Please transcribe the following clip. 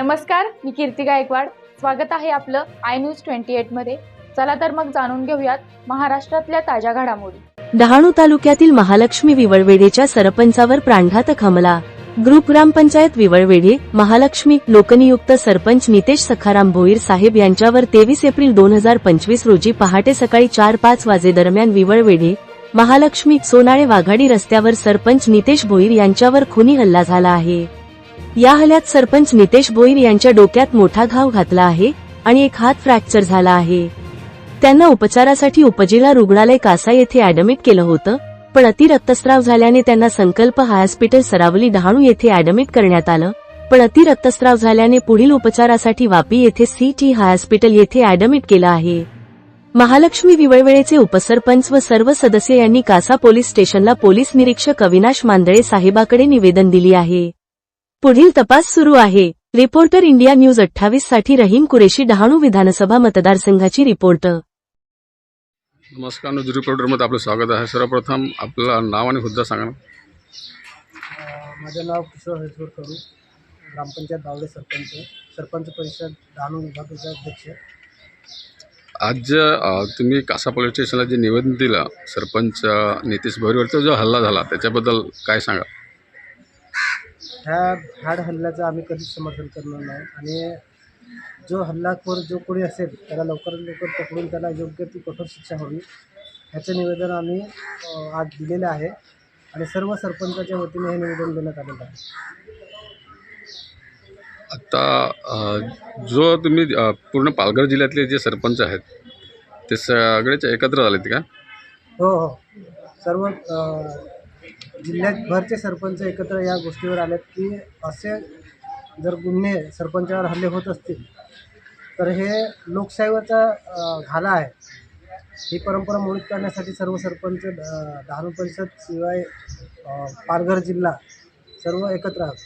नमस्कार मी कीर्ती गायकवाड. स्वागत आहे आपलं आय न्यूज ट्वेंटी एटमध्ये चला तर मग जाणून घेऊयात महाराष्ट्रातल्या ताज्या घडामोडी. डहाणू तालुक्यातील महालक्ष्मी विवळवेडेच्या सरपंचावर प्राणघातक हमला ग्रुप ग्रामपंचायत विवळवेढे महालक्ष्मी लोकनियुक्त सरपंच नितेश सखाराम भोईर साहेब यांच्यावर तेवीस एप्रिल दोन हजार पंचवीस रोजी पहाटे सकाळी चार पाच वाजे दरम्यान विवळवेढे महालक्ष्मी सोनाळे वाघाडी रस्त्यावर सरपंच नितेश भोईर यांच्यावर खुनी हल्ला झाला आहे. या हल्ल्यात सरपंच नितेश बोईर यांच्या डोक्यात मोठा घाव घातला आहे आणि एक हात फ्रॅक्चर झाला आहे. त्यांना उपचारासाठी उपजिल्हा रुग्णालय कासा येथे ऍडमिट केलं होतं पण अति रक्तस्राव झाल्याने त्यांना संकल्प हॉस्पिटल सरावली डहाणू येथे ऍडमिट करण्यात आलं पण अति रक्तस्राव झाल्याने पुढील उपचारासाठी वापी येथे सीटी हॉस्पिटल येथे ऍडमिट केलं आहे. महालक्ष्मी विवळवेळेचे उपसरपंच व सर्व सदस्य यांनी कासा पोलीस स्टेशनला पोलीस निरीक्षक अविनाश मांदळे साहेबाकडे निवेदन दिली आहे. पुढील तपास सुरू आहे. रिपोर्टर इंडिया न्यूज अठ्ठावीससाठी रहीम कुरेशी डहाणू विधानसभा मतदारसंघाची रिपोर्टर नमस्कार न्यूज रिपोर्टरमध्ये आपलं स्वागत आहे. सर्वप्रथम आपलं नाव आणि हुद्दा सांगा माझं नाव किशोर हरेश्वर कडू ग्रामपंचायत बावडे सरपंच. सरपंच परिषद डहाणू विभागाचे अध्यक्ष. आज तुम्ही कासा पोलीस स्टेशनला जे निवेदन दिलं सरपंच नितीश भोईरवरचा जो हल्ला झाला त्याच्याबद्दल काय सांगा? ह्या हाड हल्ल्याचं आम्ही कधीच समर्थन करणार नाही. आणि जो हल्लाखोर जो कोणी असेल त्याला लवकरात लवकर पकडून त्याला योग्य ती कठोर शिक्षा हवी. ह्याचं निवेदन आम्ही आज दिलेलं आहे. आणि सर्व सरपंचाच्या वतीने हे निवेदन देण्यात आलेलं आहे. आता जो तुम्ही पूर्ण पालघर जिल्ह्यातले जे सरपंच आहेत ते सगळेच एकत्र झालेत का? हो हो. सर्व जिल्ह्यातभरचे सरपंच एकत्र या गोष्टीवर आलेत की असे जर गुन्हे सरपंचावर हल्ले होत असतील तर हे लोकशाहीवरचा घाला आहे. ही परंपरा मोडीत करण्यासाठी सर्व सरपंच अ, परिषद शिवाय पालघर जिल्हा सर्व एकत्र आहोत.